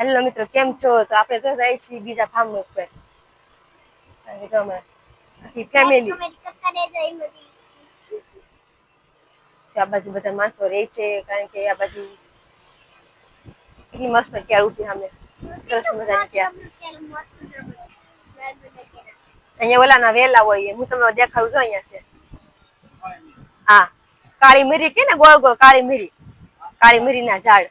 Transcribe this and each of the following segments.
Hello મિત્રો, કેમ છો? તો આપણે જો જાય છીએ બીજા ફાર્મ ઉપર. જો અમે આખી ફેમિલી આ બાજુ બધા માણસો રહે છે, કારણ કે આ બાજુ કેટલી મસ્ત ક્યાં ઊભી સામે. સરસ મજાની ક્યાં અહીંયા ઓલાના વેલા હોય હું તમને દેખાડું છું અહીંયા છે. હા. કાળી મરી કે ને ગોળ ગોળ કાળી મરી? કાળી મિરીના ઝાડ.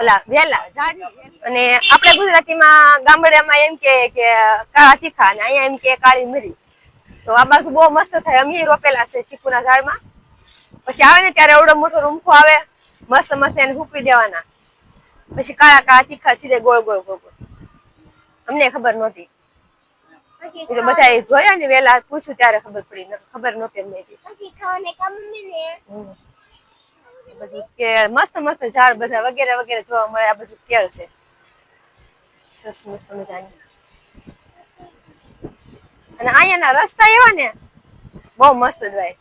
ઓલા વેલા ઝાડ અને આપણે ગુજરાતીમાં ગામડામાં એમ કે કે કાળા તીખા અને અહીંયા એમ કે કાળી મરી. તો આ બાજુ બહુ મસ્ત થાય અમે રોપેલા છે ચીકુના ઝાડમાં. પછી આવે ને ત્યારે એવડો મોટો રૂમખો આવે મસ્ત મસ્ત એને હૂકી દેવાના. પછી કાળા કાળા તીખા સીધે ગોળ ગોળ ગોળ ગોળ. અમને ખબર નહોતી. બધા જોયા ને વેલા પૂછ્યું ત્યારે ખબર પડી ખબર નહોતી અમને. બધું કેળ મસ્ત મસ્ત ઝાડ બધા વગેરે વગેરે જોવા મળે, આ બધું કેળ છે. સરસ, મસ્ત મજાની. અને અહીંયાના રસ્તા એવા ને, બહુ મસ્ત હોય.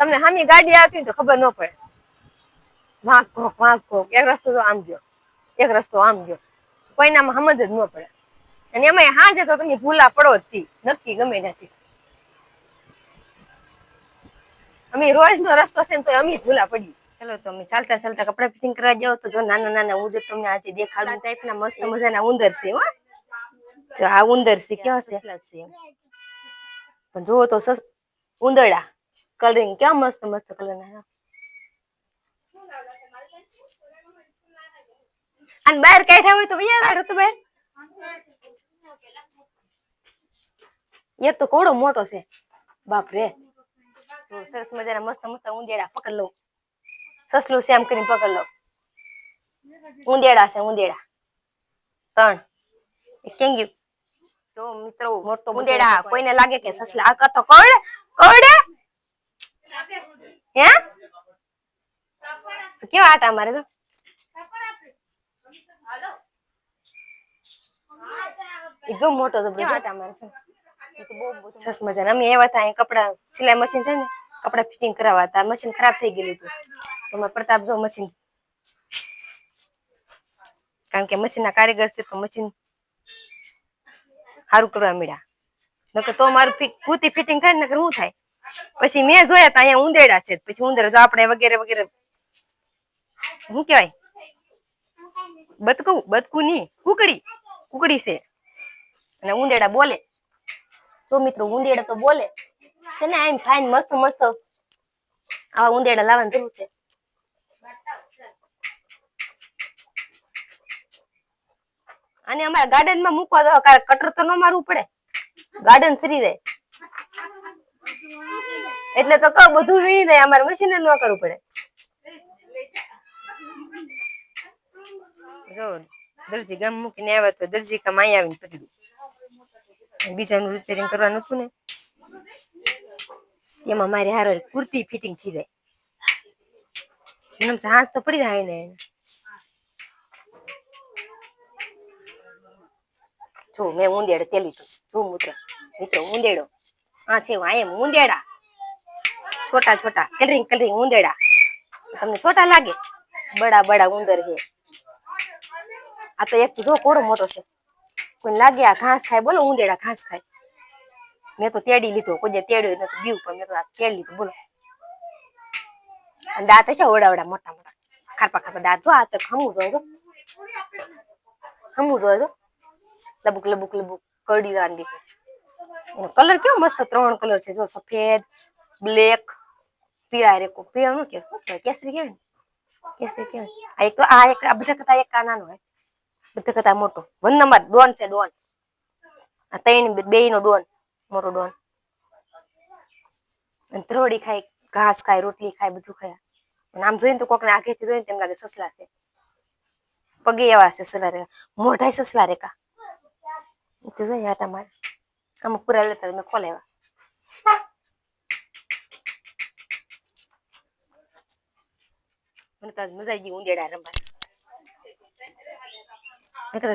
તમને હામી ગાડી આવતી તો ખબર ન પડે. વાંક ઘોક વાંક ઘોક એક રસ્તો તો આમ ગયો. એક રસ્તો આમ ગયો. કોઈનામાં સમજ જ ન પડે. અને એમાં હાજે તો તમે ભૂલા પડો જ નક્કી ગમે નથી અમે રોજ નો રસ્તો છે ને તો અમે ભૂલા પડી ચલો તો અમે ચાલતા ચાલતા કપડા ફિટિંગ કરવા જાવ તો જો નાના નાના ઉંદર તમને આજે દેખાડું. ટાઈપના મસ્ત મજાના ઉંદર છે હો. જો આ ઉંદર છે કેવા છે? પણ જુઓ તો સસ ઉંદરડા. કલરિંગ કેવા મસ્ત મસ્ત કલર ના અને બહાર કાઢ્યા હોય તો વૈયા રાડો તો બહાર. એક તો કોડો મોટો છે. બાપ રે જો સરસ મજાના મસ્ત મસ્ત ઉંદેડા પકડ લો. સસલું છે એમ કરીને પકડ લો ઉંદેડા છે ઉંદેડા. ત્રણ. કેમ ગયું જો મિત્રો મોટો ઉંદેડા કોઈને લાગે કે સસલા આ તો કરડે કરડે હે? કેવા હતા અમારે તો? જો મોટો તો કેવા હતા મારે છે બહુ સરસ મજાના. અમે એવા હતા કપડા સિલાઈ મશીન છે ને કપડા ફિટિંગ કરાવવા હતા. મશીન ખરાબ થઈ ગયેલું હતું. તો અમારે પ્રતાપ મશીન કારણ કે મશીન ના કારીગર છે તો મશીન સારું કરવા મળ્યા. નકર તો મારું પૂરતી ફિટિંગ થાય નકર શું થાય? પછી મેં જોયા તા, અહીંયા ઉંદેડા છે. પછી ઉંદર તો આપણે વગેરે વગેરે શું કહેવાય? બતકું બતકું ની કુકડી કુકડી છે. અને ઉંદેડા બોલે. તો મિત્રો, ઉંદેડા તો બોલે. છે ને એમ ફાઇન મસ્ત મસ્ત આવા ઉંદેડા લાવવાની જરૂર છે. અને અમારા ગાર્ડનમાં મૂકવા દો કટર તો ન મારવું પડે. ગાર્ડન ફ્રી રહે. એટલે તો કહું, બધું વીણી દે, અમારે મશીન ન કરવું પડે. જો, દરજી ગામ મૂકીને આવ્યા તો દરજી કામ અહીંયા આવીને પકડ્યું બીજાનું રિપેરિંગ કરવાનું હતું ને. એમાં મારી હારો કુર્તી ફિટિંગ થઈ જાય. એમ હાથ તો પડી જાય ને. જો મેં ઉંદેડ તે લીધું જો મૂત્ર મિત્રો ઉંદેડો આ છે એમ ઉંદેડા છોટા છોટા, કલરિંગ કલરિંગ ઉંદેડા તમને છોટા લાગે? બડા બડા ઉંદર છે. આ તો એક જો કોડો મોટો છે. કોઈ લાગે આ ઘાસ ખાય? બોલો ઉંદેડા ઘાસ ખાય. મેં તો તેડી લીધો. કોઈ તેડ્યો નથી, બીવ પણ મેં તો આ તેડી લીધું. બોલો. અને દાંત છે ઓડા ઓડા મોટા મોટા. ખારપા ખારપા દાંત. જો આ તો ખમું જો ખમું જો લબુક લબુક લબુક. કરડી દાન દીધું એનો કલર કેવો મસ્ત ત્રણ કલર છે. જો સફેદ, બ્લેક, પીળા રેકો. પીળા નું કે કેસરી કેવાય કેસરી કેવાય. આ એક આ બધા કરતા એક આ નાનો હોય બધા કરતા મોટો. વન નંબર ડોન છે, ડોન. આ ત્રણ બે નો ડોન. મોટો ડોન. અને ત્રોડી ખાય, ઘાસ ખાય, રોટલી ખાય, બધું ખાય. અને આમ જોઈને તો કોકને આગેથી જોઈને તેમ લાગે સસલા છે. પગે એવા છે સસલા રેખા મોઢાય સસલા રેખા તો જોઈએ આ તમારે અમુક પૂરા લેતા મેં ખોલાવ્યા મને તો મજા આવી ગઈ ઉંદેડા રમવા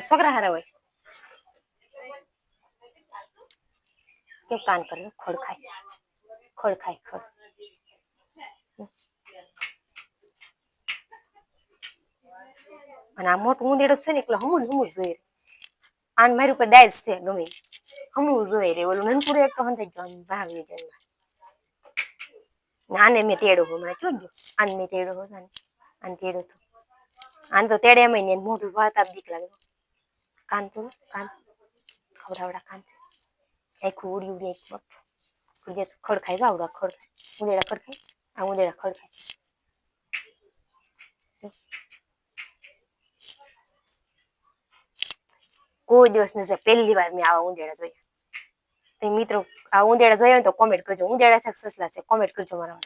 છોકરા હારા હોય કેમ કાન કરે ખોડ ખાય ખોડ ખાય ખોડ અને આ મોટું ઉંદેડું છે ને એટલે હમું હમું જ જોઈ રે આન મારી ઉપર દાજ છે, ગમે. હમું જોઈ રે ઓલું નનપુરે એક તો હંધાઈ ગયું. આમ નાને મેં તેડો હમણાં જોજો આને મેં તેડો હતો આને આન તેડો તો આને તો તેડે એમ ને મોઢું વાળતા જ બીક લાગે. કાન તો, કાન. ખવડાવડા કાન છે. આખું ઉડી ઉડી આખું ખડ ખાઈ વાવડા ખડખાય. ખડ ખાઈ આ ઉંદેડા ખડખાય. કોઈ દિવસ નથી પહેલી વાર મેં આવા ઉંદેડા જોયા. તે મિત્રો, આ ઉંદેડા જોયા તો કોમેન્ટ કરજો. ઉંદેડા છે કે સસલા છે કોમેન્ટ કરજો મારા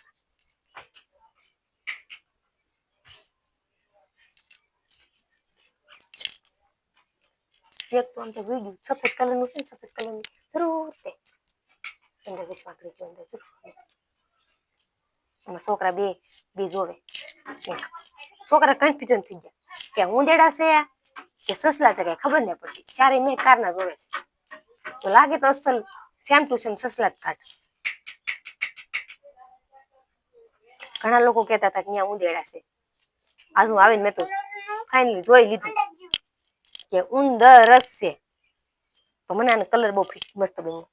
એક તો આમ તો જોઈ સફેદ કલરનું છે ને, સફેદ કલરનું. જરૂર તે. અંદર વિશ્વા કરી ગયો અંદર, જરૂર એમાં છોકરા બે બે જોવે. છોકરા કન્ફ્યુઝન થઈ ગયા. કે ઉંદેડા છે કે સસલા છે કઈ ખબર નહીં પડતી. ચારે મેં કારના જોવે તો લાગે તો અસલ સેમ ટુ સેમ સસલા જ કાઢ ઘણા લોકો કહેતા હતા કે ત્યાં ઉંદેડા છે. આજુ આવીને મેં તો ફાઇનલી જોઈ લીધું કે ઉંદર જ તો મને આનો કલર બહુ મસ્ત બન્યો.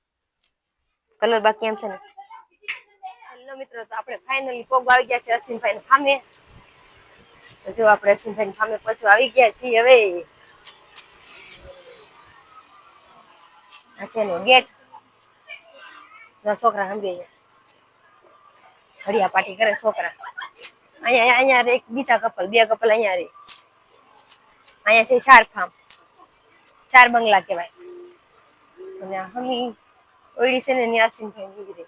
કલર બાકી એમ છે ને. હેલો મિત્રો, તો આપણે ફાઇનલી પોગ આવી ગયા છે અશ્વિનભાઈ સામે ફામે જો આપણે અશ્વિનભાઈ સામે પછી આવી ગયા છીએ હવે. આ છે ગેટ. છોકરા સમજે ઘડિયા પાટી કરે છોકરા. અહીંયા અહીંયા એક બીજા કપલ બે કપલ અહીંયા રે અહીંયા છે ચાર ફાર્મ ચાર બંગલા કહેવાય. અને હમી ઓળી છે ને ન્યાસીન થઈને ગુજરે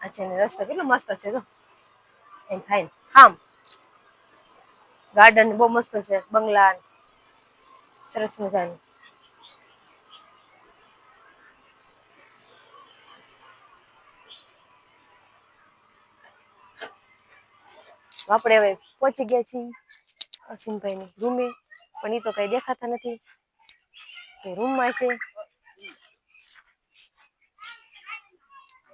આ છે ને રસ્તો કેટલો મસ્ત છે તો એમ થાય ને. ફાર્મ ગાર્ડન બહુ મસ્ત છે, બંગલા સરસ મજાનું. આપણે હવે પહોંચી ગયા છીએ અસીમભાઈની રૂમે, પણ એ તો કઈ દેખાતા નથી. કે રૂમમાં છે.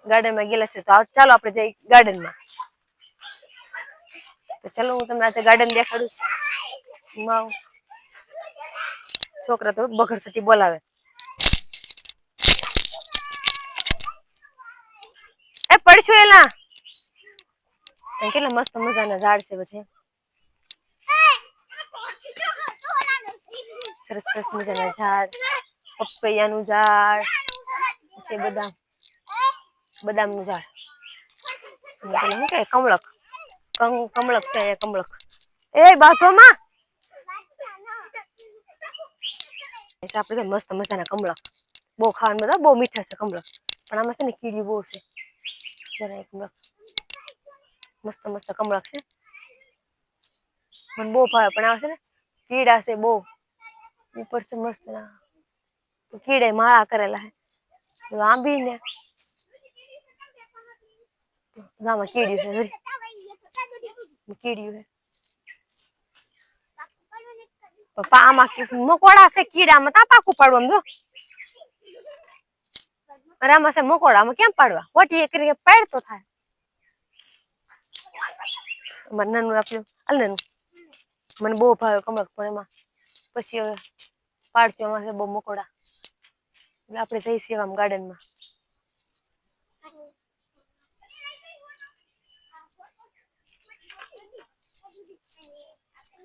ગાર્ડનમાં ગયેલા છે, તો ચાલો આપણે જઈ ગાર્ડનમાં. તો ચાલો હું તમને આજે ગાર્ડન દેખાડું છું. છોકરા તો બગડ સતી બોલાવે એ પડશું એલા અને કેટલા મસ્ત મજાના ઝાડ છે બધે. સરસ સરસ મજાના ઝાડ, પપૈયાનું ઝાડ છે બદામ, બદામનું ઝાડ. અને શું કહે કમળક. કમ- કમળક છે અહીંયા કમળક. એ બાથોમાં આપણે છે મસ્ત મજાના કમળક. બહુ ખાવાનું બધા બહુ મીઠા છે કમળક. પણ આમાં છે ને કીડી બહુ છે. જરા એક કમળક. મસ્ત મસ્ત કમળક છે. મને બહુ ભાવે, પણ આ છે ને, કીડા છે બહુ. ઉપર છે મસ્ત ના કીડે માળા કરેલા છે. તો આંબી ને ગામાં કીડ્યું છે જરી. કીડ્યું છે. પણ પા- આમાં કી- મકોડા છે કીડામાં. તા પાકું પાડવાનું જો. અરે આમાં છે મકોડા, આમાં કેમ પાડવા? વટી એક રીતે પાડ તો થાય. અમારે નાનું આપ્યું હાલ નાનું મને બહુ ભાવે કમળક પણ એમાં. પછી હવે પાડશું એમાં બહુ મકોડા. એટલે આપણે જઈશું આમ ગાર્ડનમાં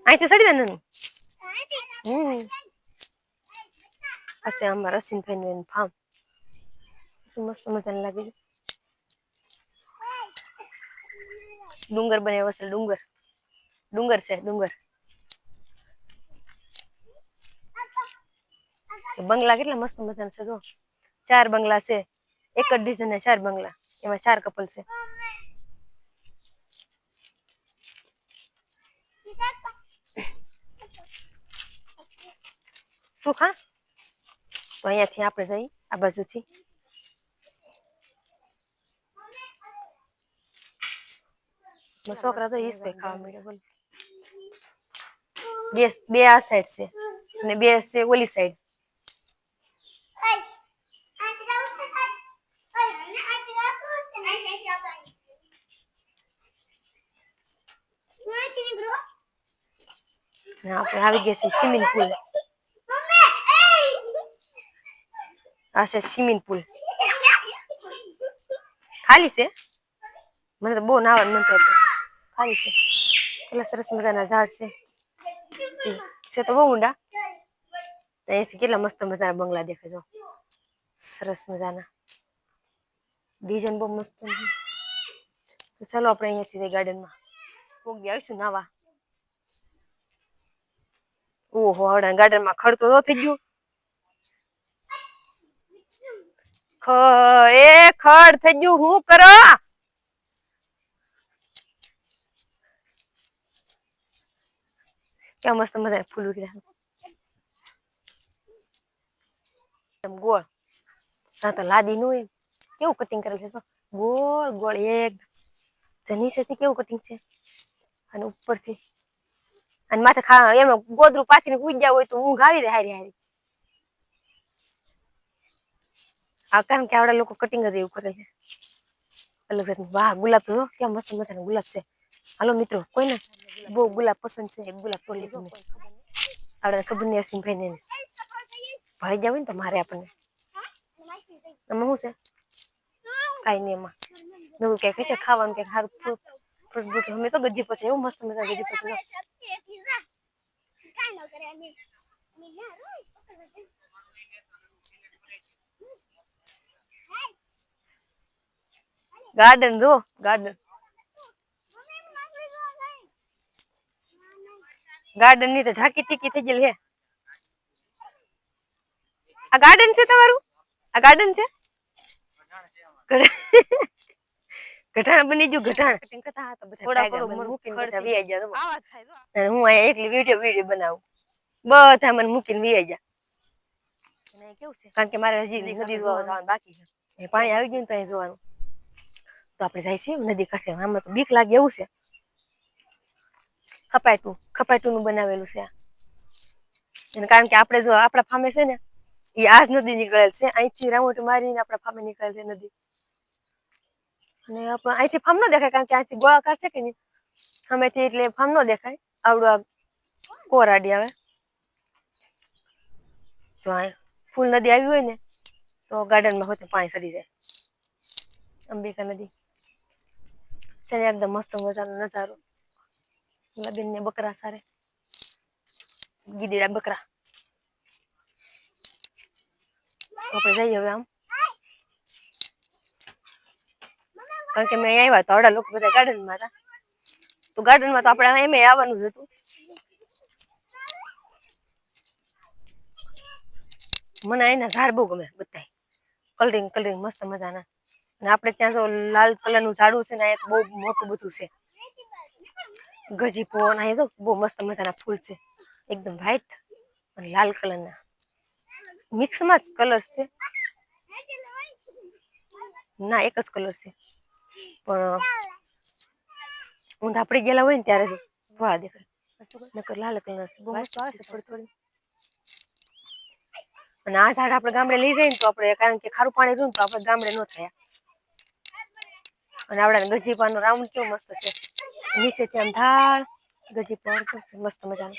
અહીંથી સડી દે હમ. હશે અમારા રસીનભાઈ નું ફાર્મ. મસ્ત મજાનું લાગે છે. ડુંગર બનાવ્યો છે ડુંગર. ડુંગર છે, ડુંગર. બંગલા કેટલા મસ્ત મજાના છે, જો. ચાર બંગલા છે, એક જ ડિઝાઇન ચાર બંગલા. એમાં ચાર કપલ છે. તું ખા? તો અહીંયાથી આપણે જઈ, આ બાજુથી. છોકરા તો ઈસ કઈ ખાવા મળ્યા બોલ બે બે આ સાઈડ છે અને બે છે ઓલી સાઈડ આપણે આવી ગયા છીએ સ્વિમિંગ પુલ આ છે સ્વિમિંગ પુલ ખાલી છે મને તો બહુ નાવા મન થાય છે. ખાલી છે. કેટલા સરસ મજાના ઝાડ છે. એ છે તો બહુ ઊંડા. તો અહીંથી કેટલા મસ્ત મજાના બંગલા દેખાય જો સરસ મજાના. ડિઝાઇન બહુ મસ્ત છે. તો ચાલો આપણે અહીંયાથી ગાર્ડનમાં પોગી આવીશું નાવા. ઓહો હવડા ગાર્ડનમાં ખડતો તો થઈ ગયું. ખ, એ ખડ થઈ ગયું. હું કરો? કેવા મસ્ત મજા ફૂલ ઉગ્યા એકદમ ગોળ હા તો લાદી નું હોય કેવું કટિંગ કરેલ છે ગોળ ગોળ એક તો નીચેથી કેવું કટિંગ છે અને ઉપરથી અને માથે ખા એમાં ગોદરું પાથરીને ઉજ્યા હોય તો ઊંઘ આવી જાય હારી હારી આ કારણ કે આવડા લોકો કટિંગ જ એવું કરે છે અલગ વાહ ગુલાબ તો કેમ મસ્ત મજાના ગુલાબ છે હાલો મિત્રો કોઈને બહુ ગુલાબ પસંદ છે એક ગુલાબ તો લીધું મેં આવડા ખબર નહીં અશ્વિન ભાઈ ને ભાઈ જાવ ને તો મારે આપણને એમાં શું છે કાંઈ નહીં એમાં નવું ક્યાંક છે ખાવાનું ક્યાંક સારું ફ્રૂટ ફ્રૂટ બ્રૂટ અમે તો ગજી પછી એવું મસ્ત મજા ગજી પછી ગાર્ડન જો ગાર્ડન ગાર્ડનની તો ઢાકી ટીકી થઈ ગયેલી હે. આ ગાર્ડન છે તમારું? આ ગાર્ડન છે? ગઢાણ બની ગયું ગઢાણ. થોડા થોડું મૂકીને બધા વી ગયા અને હું અહીંયા એકલી વીડિયો વીડિયો બનાવું. બધા મને મૂકીને વી કેવું છે? કારણ કે મારે હજી નદી બાકી છે. એ પાણી આવી ગયું તો અહીં જોવાનું. તો આપણે જાય છે નદી કાંઠે. આમાં તો બીક લાગે એવું છે. કપાય ખપાટું નું બનાવેલું છે આ. કારણ કે આપણે જો આપણા ફામે છે ને એ આજ નદી નીકળેલ છે. અહીંથી રાઉન્ડ મારીને આપણા ફામે નીકળેલ છે નદી. અને આપણે અહીંથી ફામ ન દેખાય કારણ કે અહીંથી ગોળાકાર છે કે નહીં? અમેથી એટલે ફામ ન દેખાય. આવડું આ કોરાડી આવે. તો ફૂલ નદી આવી હોય ને, તો ગાર્ડનમાં હોતે પાણી સડી જાય. અંબિકા નદી. છે ને એકદમ મસ્ત મજાનો નજારો. લબીન ને બકરા સારે ગીદીડા બકરા આપણે જઈએ હવે આમ કારણ કે મેં આવ્યા તો અડા લોકો બધા ગાર્ડનમાં હતા તો ગાર્ડનમાં તો આપણે એમ આવવાનું જ હતું મને એના ઝાડ બહુ ગમે બધા કલરિંગ કલરિંગ મસ્ત મજાના અને આપણે ત્યાં તો લાલ કલરનું ઝાડું છે ને અહીંયા બહુ મોટું બધું છે ગજીપો અને અહીંયા તો બહુ મસ્ત મજાના ફૂલ છે. એકદમ વ્હાઈટ અને લાલ કલરના. મિક્સમાં જ કલર છે. ના એક જ કલર છે. પણ ઊંધા પડી ગયેલા હોય ને ત્યારે થોડા દેખાય. નકર લાલ કલર છે. બહુ મસ્ત આવે છે થોડી થોડી. અને આ ઝાડ આપણે ગામડે લઈ જઈએ ને તો આપણે કારણ કે ખારું પાણી રહ્યું તો આપણે ગામડે ન થયા. અને આપણા ગજીપાનો રાઉન્ડ કેવો મસ્ત છે. નીચેથી આમ ઢાળ ગજીપો અડધો છે મસ્ત મજાનો.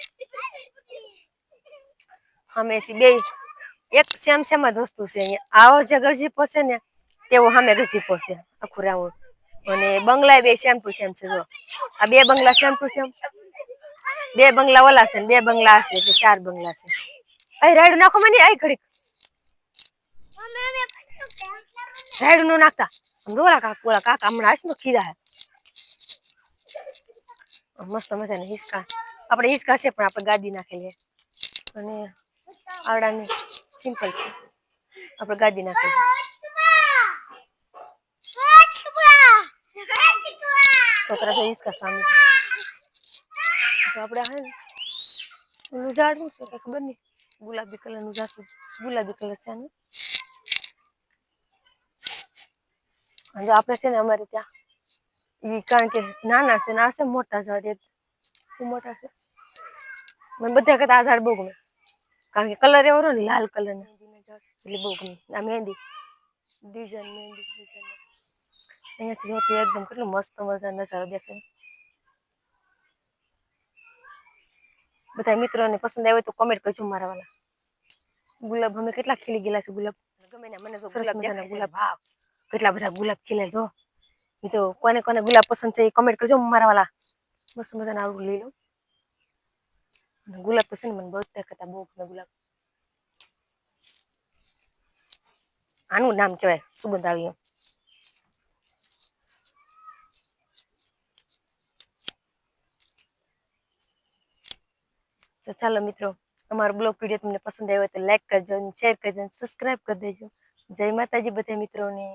સામેથી બે, એક સેમ સેમ જ વસ્તુ છે આવો જે ગજીપો છે ને તેવો સામે ગજીપો છે આખું રાઉન્ડ. અને બંગલા બે સેમ ટુ સેમ છે, જો. આ બે બંગલા સેમ ટુ સેમ બે બંગલા ઓલા છે બે બંગલા હશે, એટલે ચાર બંગલા છે. અહીં રાયડું નાખો મને આઈ ઘડીક. રાયડું નો નાખતા. દોરા કાકા, ઓલા કાકા હમણાં ખીરા હે મસ્ત મજાના હિસકા. આપણે હિસકા છે, પણ આપણે ગાદી નાખેલી છે. અને આવડાની સિમ્પલ છે. આપણે ગાદી નાખેલી છોકરા તો હિસકા સામે તો આપણે હા ને, ઓલું ઝાડ શું છે કઈ ખબર નહીં ગુલાબી કલરનું ઝાડ છે. ગુલાબી કલર છે આનું અને જો આપણે છે ને, અમારે ત્યાં ઈ કારણ કે નાના છે ને આ છે મોટા ઝાડ એક બહુ મોટા છે મને બધા કરતા આ ઝાડ બહુ ગમે કારણ કે કલર એવો રહ્યો ને લાલ કલર એટલે બહુ ગમે આ મહેંદી ડિઝાઇન મહેંદી ડિઝાઇન અહીંયાથી જોતી એકદમ કેટલું મસ્ત મજાનો નજારો દેખાય બધા મિત્રોને પસંદ આવ્યો તો કોમેન્ટ કરજો મારા વાલા ગુલાબ અમે કેટલા ખીલી ગયેલા છે ગુલાબ ગમે ને મને તો સરસ મજાના ગુલાબ વાવ કેટલા બધા ગુલાબ ખીલે જો મિત્રો કોને કોને ગુલાબ પસંદ છે એ કમેન્ટ કરજો મારા વાલા મસ્ત મજાના આવડું લઈ લઉં. ગુલાબ તો છે ને મને બહુ જ બહુ ગમે ગુલાબ. આનું નામ કહેવાય, સુગંધ આવી એમ. તો ચાલો મિત્રો, અમારો બ્લોગ વીડિયો તમને પસંદ આવ્યો તો લાઈક કરજો શેર કરજો સબસ્ક્રાઇબ કરી દેજો. જય માતાજી બધા મિત્રોને.